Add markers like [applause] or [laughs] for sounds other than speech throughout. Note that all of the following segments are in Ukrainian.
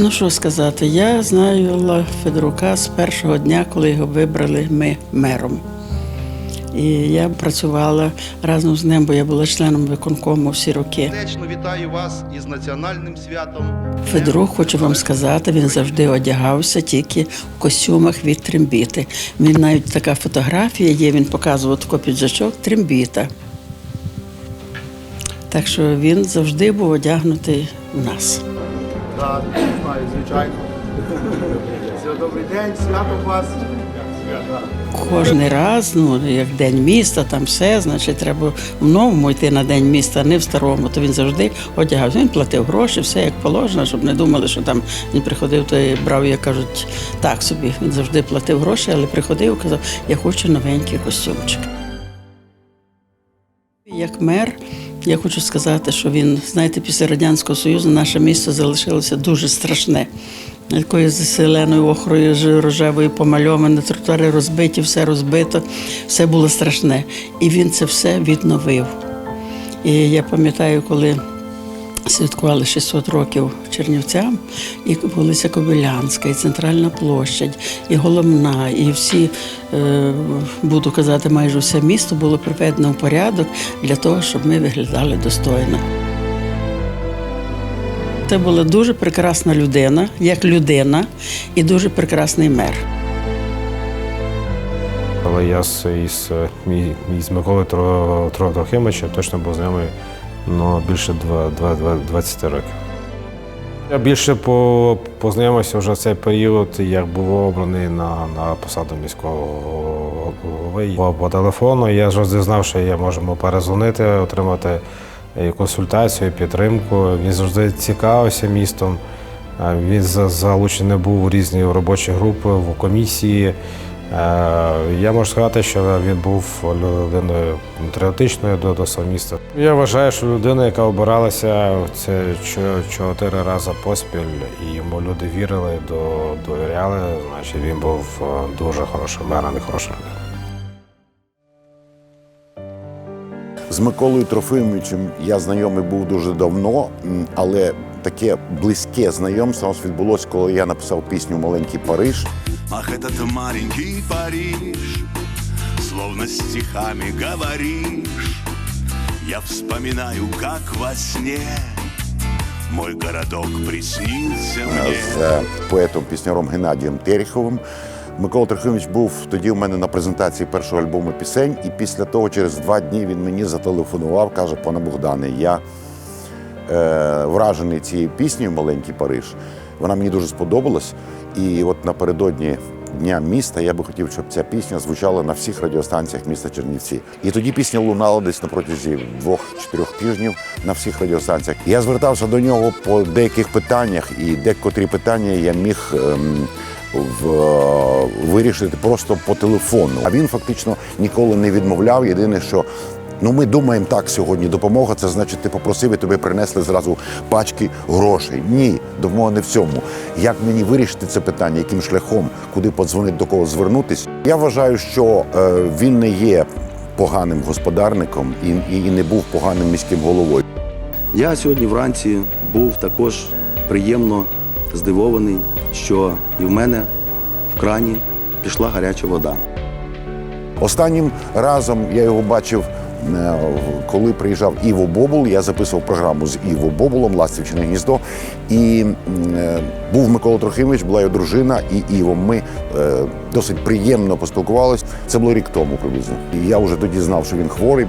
Ну що сказати, я знаю Ла Федорука з першого дня, коли його вибрали ми мером. І я працювала разом з ним, бо я була членом виконкому всі роки. Сердечно вітаю вас із національним святом. Федорук, хочу вам сказати, він завжди одягався тільки в костюмах від трембіти. Він навіть така фотографія є, він показував тако піджачок трембіта. Так що він завжди був одягнутий в нас. Так, звичайно. Все, добрий день, свято вас. Кожний раз, ну як день міста, там все, значить, треба в новому йти на день міста, не в старому. То він завжди одягався. Він платив гроші, все як положено, щоб не думали, що там він приходив то і брав, як кажуть, так собі. Він завжди платив гроші, але приходив і казав, я хочу новенький костюмчик. Як мер, я хочу сказати, що він, знаєте, після Радянського Союзу наше місто залишилося дуже страшне. Такою зеленою охрою рожевою помальоване, тротуари розбиті, все розбито, все було страшне. І він це все відновив. І я пам'ятаю, коли святкували 600 років Чернівцям, і вулиця Кобилянська, і Центральна площадь, і Головна, і всі, е, буду казати, майже все місто було приведено в порядок для того, щоб ми виглядали достойно. Це була дуже прекрасна людина, як людина, і дуже прекрасний мер. Але я з, із, е, мій, мій з Миколи Тро- Тро- Трохимовичем точно був знайомий ну, більше два- два- два- 20 років. Я більше познайомився вже в цей період, як був обраний на, на посаду міського голови. По, по телефону я завжди знав, що я можу йому перезвонити, отримати консультацію, підтримку. Він завжди цікавився містом. Він залучений був у різні робочі групи, в комісії. Е, Я можу сказати, що він був людиною патріотичною до, до свого міста. Я вважаю, що людина, яка обиралася це чотири рази поспіль, і йому люди вірили, до- довіряли, значить він був е, дуже хорошим мером і хорошим людиною. З Миколою Трофимовичем я знайомий був дуже давно, але таке близьке знайомство у нас відбулося, коли я написав пісню Маленький Париж. Ах, этот маленький Париж, Словно стихами говоришь. Я вспоминаю, как во сне Мой городок приснился мне. з е, поетом-пісняром Геннадієм Тереховим. Микола Трохимович був тоді у мене на презентації першого альбому пісень, і після того, через два дні, він мені зателефонував, каже: пане Богдане, я е, вражений цією піснею Маленький Париж. Вона мені дуже сподобалась. І от напередодні Дня міста я би хотів, щоб ця пісня звучала на всіх радіостанціях міста Чернівці. І тоді пісня лунала десь на протязі двох-чотирьох тижнів на всіх радіостанціях. Я звертався до нього по деяких питаннях, і декотрі питання я міг. ем, в, е, вирішити просто по телефону. А він фактично ніколи не відмовляв. Єдине, що ну ми думаємо так сьогодні. Допомога це значить, ти попросив і тобі принесли зразу пачки грошей. Ні, допомога не в цьому. Як мені вирішити це питання, яким шляхом, куди подзвонити, до кого звернутися? Я вважаю, що е, він не є поганим господарником і, і, і не був поганим міським головою. Я сьогодні вранці був також приємно здивований, що і в мене в крані пішла гаряча вода. Останнім разом я його бачив, коли приїжджав Іво Бобул. Я записував програму з Іво Бобулом Ластівчине гніздо. І е, був Микола Трохимович, була його дружина і Іво. Ми е, досить приємно поспілкувалися. Це було рік тому приблизно. І я вже тоді знав, що він хворий.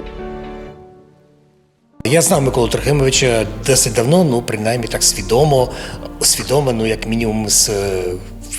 Я знав Миколу Трохимовича досить давно, ну принаймні так свідомо, свідомо, ну як мінімум з е,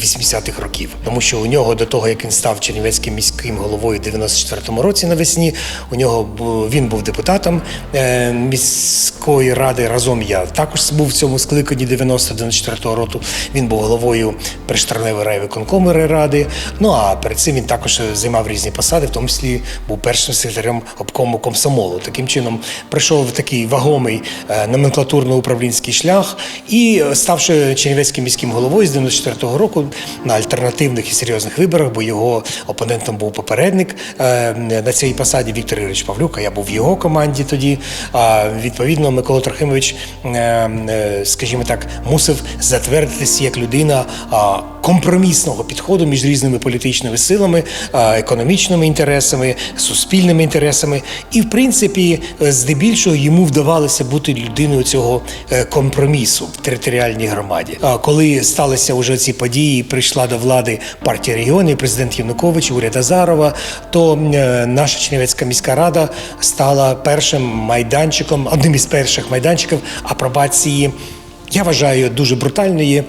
80-х років. Тому що у нього до того, як він став Чернівецьким міським головою в 94-му році навесні, у нього він був депутатом е, міської ради. Разом я також був в цьому скликанні 90-94 року. Він був головою Приштарневої райвиконкому ради. Ну а перед цим він також займав різні посади, в тому числі був першим секретарем обкому комсомолу. Таким чином прийшов такий вагомий е, номенклатурно-управлінський шлях і, е, ставши Чернівецьким міським головою з 94-го року, на альтернативних і серйозних виборах, бо його опонентом був попередник е, на цій посаді Віктор Юрійович Павлюк, а я був в його команді тоді. А відповідно, Микола Трохимович, е, е, скажімо так, мусив затвердитися як людина компромісного підходу між різними політичними силами, економічними інтересами, суспільними інтересами. І, в принципі, здебільшого йому вдавалося бути людиною цього компромісу в територіальній громаді. Коли сталися вже ці події, прийшла до влади партія регіонів, президент Янукович, уряд Азарова, то е, наша Чернівецька міська рада стала першим майданчиком, одним із перших майданчиків апробації. Я вважаю дуже брутальної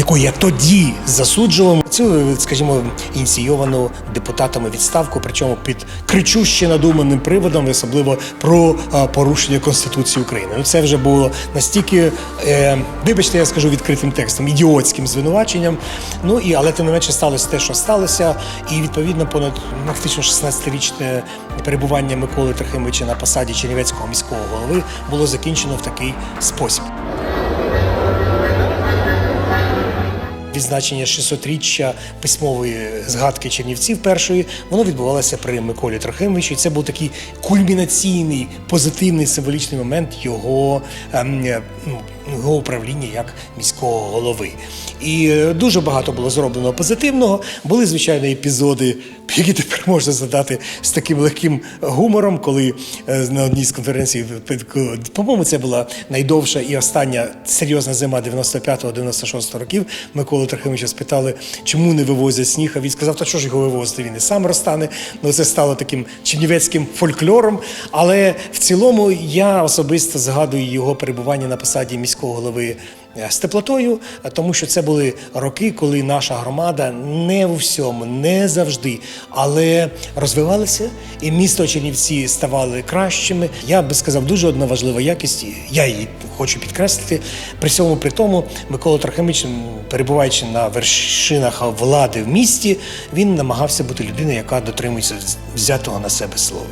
яку я тоді засуджував цю, скажімо, ініційовану депутатами відставку, причому під кричуще надуманим приводом, особливо про порушення Конституції України. Ну це вже було настільки, е, вибачте, я скажу відкритим текстом, ідіотським звинуваченням. Ну і але тим не менше сталося те, що сталося, і відповідно понад ну, фактично 16-річне перебування Миколи Трохимовича на посаді Чернівецького міського голови було закінчено в такий спосіб. Відзначення 600-річчя письмової згадки Чернівців першої воно відбувалося при Миколі Трохимовичу. Це був такий кульмінаційний, позитивний символічний момент його, ем, е, ну, його управління як міського голови. І е, дуже багато було зроблено позитивного. Були звичайно епізоди, [laughs] які тепер можна задати з таким легким гумором, коли е, на одній з конференцій, по-моєму, це була найдовша і остання серйозна зима 95-96 років. Миколи Трохимовича спитали, чому не вивозять сніг. А він сказав, та що ж його вивозити? Він і сам розтане. Ну це стало таким чернівецьким фольклором. Але в цілому я особисто згадую його перебування на посаді міського голови з теплотою, тому що це були роки, коли наша громада не у всьому, не завжди, але розвивалася, і місто Чернівці ставали кращими. Я би сказав, дуже одна важлива якість. Я її хочу підкреслити. При цьому при тому Микола Трохимович, м, перебуваючи на вершинах влади в місті, він намагався бути людиною, яка дотримується взятого на себе слова.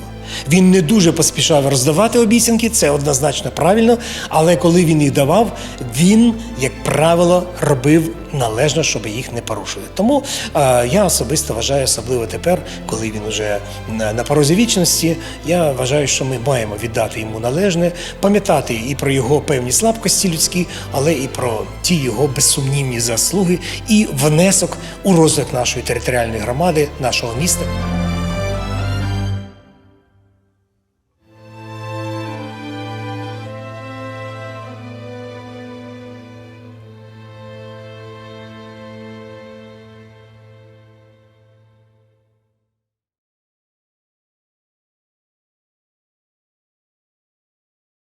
Він не дуже поспішав роздавати обіцянки, це однозначно правильно. Але коли він їх давав, він, як правило, робив належно, щоб їх не порушили. Тому е, я особисто вважаю, особливо тепер, коли він уже на, на порозі вічності, я вважаю, що ми маємо віддати йому належне, пам'ятати і про його певні слабкості людські, але і про ті його безсумнівні заслуги і внесок у розвиток нашої територіальної громади, нашого міста.